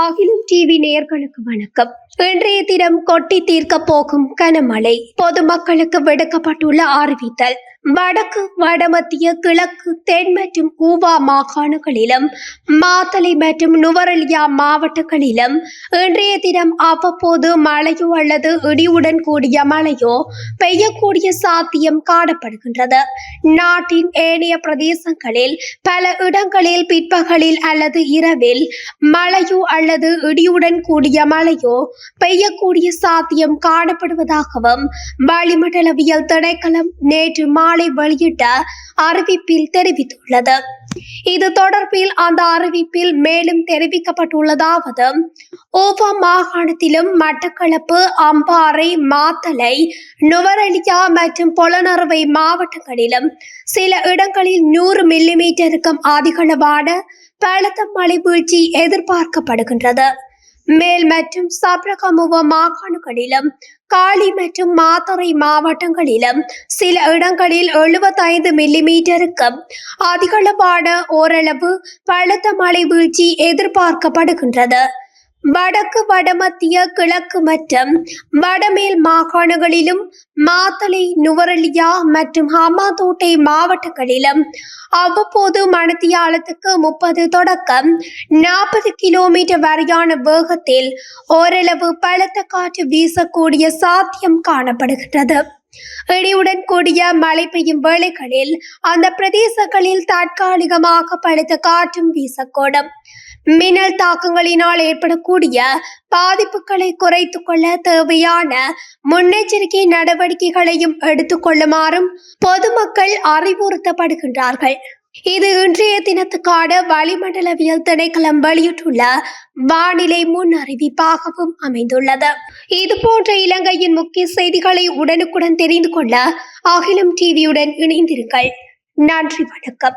அகிலம் டிவி நேயர்களுக்கு வணக்கம். இன்றைய தினம் கொட்டி தீர்க்க போகும் கனமழை. பொதுமக்களுக்கு விடுக்கப்பட்டுள்ள அறிவித்தல். வடக்கு வடமத்திய கிழக்கு தென் மற்றும் ஊவா மாகாணங்களிலும் மாத்தளை மற்றும் நுவரெலியா மாவட்டங்களிலும் இன்றைய தினம் அவ்வப்போது மழையோ அல்லது இடியுடன் கூடிய மழையோ பெய்யக்கூடிய சாத்தியம் காணப்படுகின்றது. நாட்டின் ஏனைய பிரதேசங்களில் பல இடங்களில் பிற்பகலில் அல்லது இரவில் மழையோ அல்லது இடியுடன் கூடிய மழையோ பெய்யக்கூடிய சாத்தியம் காணப்படுவதாகவும் வளிமண்டலவியல் திணைக்களம் நேற்று மாலை வெளியிட்ட அறிவிப்பில் தெரிவித்துள்ளது. இது தொடர்பில் அந்த அறிவிப்பில் மேலும் தெரிவிக்கப்பட்டுள்ளதாவது ஓவா மாகாணத்திலும் மட்டக்களப்பு அம்பாறை மாத்தளை நுவரெலியா மற்றும் பொலனறுவை மாவட்டங்களிலும் சில இடங்களில் நூறு மில்லிமீட்டருக்கும் அதிகளவான பலத்த மழை வீழ்ச்சி எதிர்பார்க்கப்படுகின்றது. மேல் மற்றும் சப்ரகமுவ மாகாணங்களிலும் காளி மற்றும் மாத்தறை மாவட்டங்களிலும் சில இடங்களில் எழுபத்தைந்து மில்லிமீட்டருக்கும் அதிகளவான ஓரளவு பலத்த மழை வீழ்ச்சி எதிர்பார்க்கப்படுகின்றது. வடக்கு வடமத்திய கிழக்கு மற்றும் வடமேல் மாகாணங்களிலும் மாத்தளை நுவரலியா மற்றும் ஹமாதோட்டை மாவட்டங்களிலும் அவ்வப்போது மணத்தியாலத்துக்கு முப்பது தொடக்கம் நாற்பது கிலோமீட்டர் வரையான வேகத்தில் ஓரளவு பலத்த காற்று வீசக்கூடிய சாத்தியம் காணப்படுகின்றது. இடியுடன் கூடிய மழை பெய்யும் வேளைகளில் அந்த பிரதேசங்களில் தற்காலிகமாக பலத்த காற்றும் வீசக்கூடும். மின்னல் தாக்கங்களினால் ஏற்படக்கூடிய பாதிப்புகளை குறைத்து கொள்ள தேவையான முன்னெச்சரிக்கை நடவடிக்கைகளையும் எடுத்துக்கொள்ளுமாறும் பொதுமக்கள் அறிவுறுத்தப்படுகின்றார்கள். இது இன்றைய தினத்துக்கான வளிமண்டலவியல் திணைக்களம் வெளியிட்டுள்ள வானிலை முன் அறிவிப்பாகவும் அமைந்துள்ளது. இது போன்ற இலங்கையின் முக்கிய செய்திகளை உடனுக்குடன் தெரிந்து கொள்ள அகிலம் டிவியுடன் இணைந்திருங்கள். நன்றி வணக்கம்.